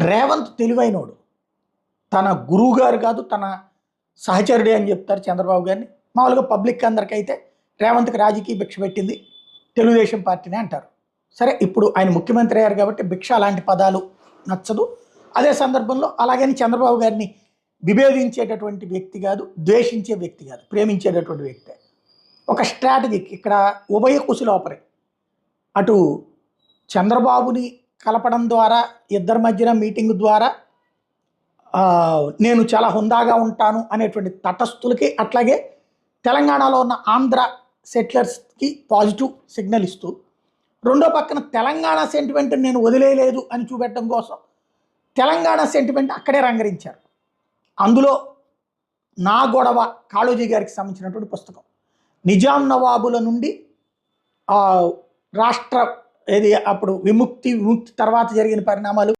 రేవంత్ తెలివైనోడు. తన గురువు గారు కాదు తన సహచరుడే అని చెప్తారు చంద్రబాబు గారిని. మామూలుగా పబ్లిక్ అందరికైతే రేవంత్కి రాజకీయ భిక్ష పెట్టింది తెలుగుదేశం పార్టీనే అంటారు. సరే ఇప్పుడు ఆయన ముఖ్యమంత్రి అయ్యారు కాబట్టి భిక్ష అలాంటి పదాలు నచ్చదు. అదే సందర్భంలో అలాగని చంద్రబాబు గారిని విభేదించేటటువంటి వ్యక్తి కాదు ద్వేషించే వ్యక్తి కాదు ప్రేమించేటటువంటి వ్యక్తి. ఒక స్ట్రాటజిక్ ఇక్కడ ఉభయ కుశలోపరే. అటు చంద్రబాబుని కలపడం ద్వారా ఇద్దరి మధ్యన మీటింగ్ ద్వారా నేను చాలా హుందాగా ఉంటాను అనేటువంటి తటస్థులకి అట్లాగే తెలంగాణలో ఉన్న ఆంధ్ర సెటిలర్స్కి పాజిటివ్ సిగ్నల్ ఇస్తూ రెండో పక్కన తెలంగాణ సెంటిమెంట్ నేను వదిలేయలేదు అని చూపెట్టడం కోసం తెలంగాణ సెంటిమెంట్ అక్కడే రంగరించారు. అందులో నా గొడవ కాళోజీ గారికి సంబంధించినటువంటి పుస్తకం. నిజాం నవాబుల నుండి రాష్ట్ర ఏది? అప్పుడు విముక్తి విముక్తి తర్వాత జరిగిన పరిణామాలు